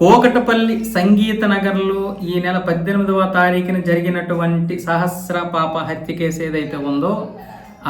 కోకటపల్లి సంగీత నగర్లో ఈ నెల పద్దెనిమిదవ తారీఖున జరిగినటువంటి సహస్ర పాప హత్య కేసు ఏదైతే ఉందో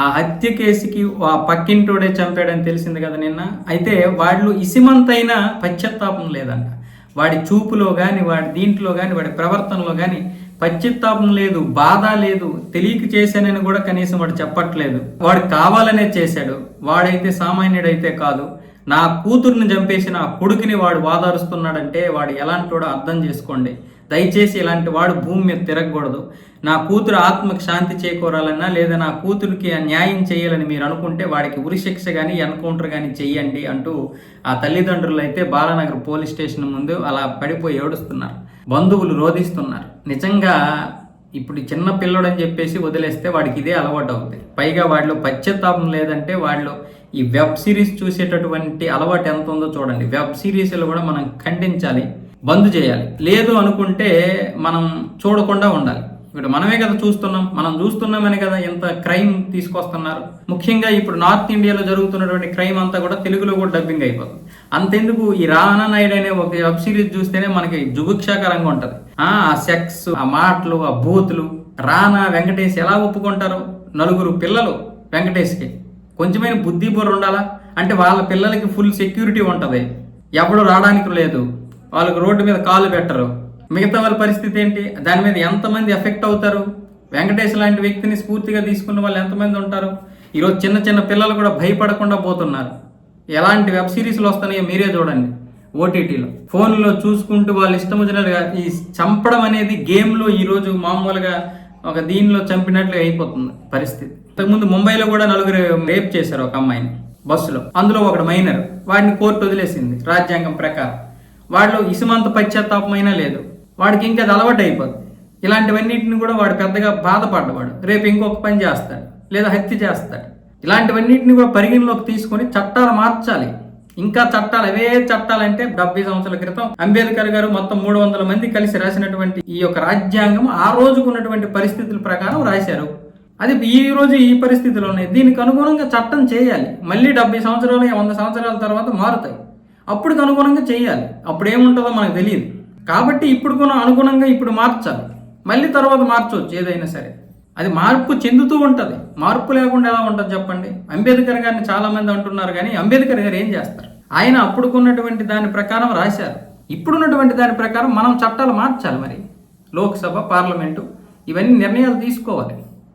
ఆ హత్య కేసుకి ఆ పక్కింటోడే చంపాడని తెలిసింది కదా నిన్న. అయితే వాళ్ళు ఇసిమంతైనా పశ్చాత్తాపం లేదంట. వాడి చూపులో కానీ వాడి దీంట్లో కానీ వాడి ప్రవర్తనలో కానీ పశ్చిత్తాపం లేదు బాధ లేదు తెలియక చేశానని కూడా కనీసం వాడు చెప్పట్లేదు. వాడు కావాలనే చేశాడు. వాడైతే సామాన్యుడైతే కాదు. నా కూతుర్ని చంపేసి నా కొడుకుని వాడు వాదారుస్తున్నాడంటే వాడు ఎలాంటి అర్థం చేసుకోండి. దయచేసి ఇలాంటి వాడు భూమి మీద తిరగకూడదు. నా కూతురు ఆత్మకు శాంతి చేకూరాలన్నా లేదా నా కూతురికి న్యాయం చేయాలని మీరు అనుకుంటే వాడికి ఉరిశిక్ష కానీ ఎన్కౌంటర్ కానీ చెయ్యండి అంటూ ఆ తల్లిదండ్రులు అయితే బాలానగర్ పోలీస్ స్టేషన్ ముందు అలా పడిపోయి ఏడుస్తున్నారు. బంధువులు రోధిస్తున్నారు. నిజంగా ఇప్పుడు చిన్న పిల్లడని చెప్పేసి వదిలేస్తే వాడికి ఇదే అలవాటు అవుతుంది పైగా వాడిలో పశ్చాత్తాపం లేదంటే వాళ్ళు ఈ వెబ్ సిరీస్ చూసేటటువంటి అలవాటు ఎంత ఉందో చూడండి. వెబ్ సిరీస్లు కూడా మనం ఖండించాలి బంద్ చేయాలి. లేదు అనుకుంటే మనం చూడకుండా ఉండాలి. ఇప్పుడు మనమే కదా చూస్తున్నాం మనం చూస్తున్నామని కదా ఎంత క్రైమ్ తీసుకొస్తున్నారు. ముఖ్యంగా ఇప్పుడు నార్త్ ఇండియాలో జరుగుతున్నటువంటి క్రైమ్ అంతా కూడా తెలుగులో కూడా డబ్బింగ్ అయిపోతుంది. అంతెందుకు ఈ రానా నాయుడు అనే ఒక వెబ్ సిరీస్ చూస్తేనే మనకి జుగుక్షాకరంగా ఉంటది. ఆ సెక్స్ ఆ మాటలు ఆ బూతులు రానా వెంకటేష్ ఎలా ఒప్పుకుంటారు? నలుగురు పిల్లలు వెంకటేష్కి. కొంచెమైన బుద్ధి బుర్ర ఉండాలా? అంటే వాళ్ళ పిల్లలకి ఫుల్ సెక్యూరిటీ ఉంటుంది. ఎవడు రావడానికి లేదు. వాళ్ళకి రోడ్డు మీద కాలు పెట్టరు. మిగతా వాళ్ళ పరిస్థితి ఏంటి? దాని మీద ఎంతమంది ఎఫెక్ట్ అవుతారు? వెంకటేష్ లాంటి వ్యక్తిని స్ఫూర్తిగా తీసుకున్న వాళ్ళు ఎంతమంది ఉంటారు? ఈరోజు చిన్న చిన్న పిల్లలు కూడా భయపడకుండా పోతున్నారు. ఎలాంటి వెబ్ సిరీస్లు వస్తున్నాయో మీరే చూడండి. ఓటీటీలో ఫోన్లో చూసుకుంటూ వాళ్ళు ఇష్టం వచ్చినట్టుగా ఈ చంపడం అనేది గేమ్లో ఈరోజు మామూలుగా ఒక దీనిలో చంపినట్లు అయిపోతుంది పరిస్థితి. ఇంతకుముందు ముంబైలో కూడా నలుగురు రేప్ చేశారు ఒక అమ్మాయిని బస్సులో. అందులో ఒకడు మైనర్. వాడిని కోర్టు వదిలేసింది రాజ్యాంగం ప్రకారం. వాడిలో ఇసుమంత పశ్చాత్తాపమైనా లేదు. వాడికి ఇంకా అది అలవాటు అయిపోతుంది ఇలాంటివన్నిటిని కూడా వాడు పెద్దగా బాధపడ్డవాడు. రేపు ఇంకొక పని చేస్తాడు లేదా హత్య చేస్తాడు. ఇలాంటివన్నిటిని కూడా పరిగణలోకి తీసుకొని చట్టాలు మార్చాలి. ఇంకా చట్టాలు అవే చట్టాలంటే డెబ్బై సంవత్సరాల క్రితం అంబేద్కర్ గారు మొత్తం మూడు వందల మంది కలిసి రాసినటువంటి ఈ యొక్క రాజ్యాంగం ఆ రోజుకు ఉన్నటువంటి పరిస్థితుల ప్రకారం రాశారు. అది ఈ రోజు ఈ పరిస్థితిలో ఉన్నాయి దీనికి అనుగుణంగా చట్టం చేయాలి. మళ్ళీ డెబ్బై సంవత్సరాలు వంద సంవత్సరాల తర్వాత మారుతాయి. అప్పుడు అనుగుణంగా చేయాలి. అప్పుడు ఏముంటుందో మనకు తెలియదు. కాబట్టి ఇప్పుడు కూడా అనుగుణంగా ఇప్పుడు మార్చాలి. మళ్ళీ తర్వాత మార్చవచ్చు ఏదైనా సరే. అది మార్పు చెందుతూ ఉంటుంది. మార్పు లేకుండా ఎలా ఉంటుంది చెప్పండి? అంబేద్కర్ గారిని చాలామంది అంటున్నారు కానీ అంబేద్కర్ గారు ఏం చేస్తారు? ఆయన అప్పుడుకున్నటువంటి దాని ప్రకారం రాశారు. ఇప్పుడున్నటువంటి దాని ప్రకారం మనం చట్టాలు మార్చాలి మరి. లోక్సభ పార్లమెంటు ఇవన్నీ నిర్ణయాలు తీసుకోవాలి.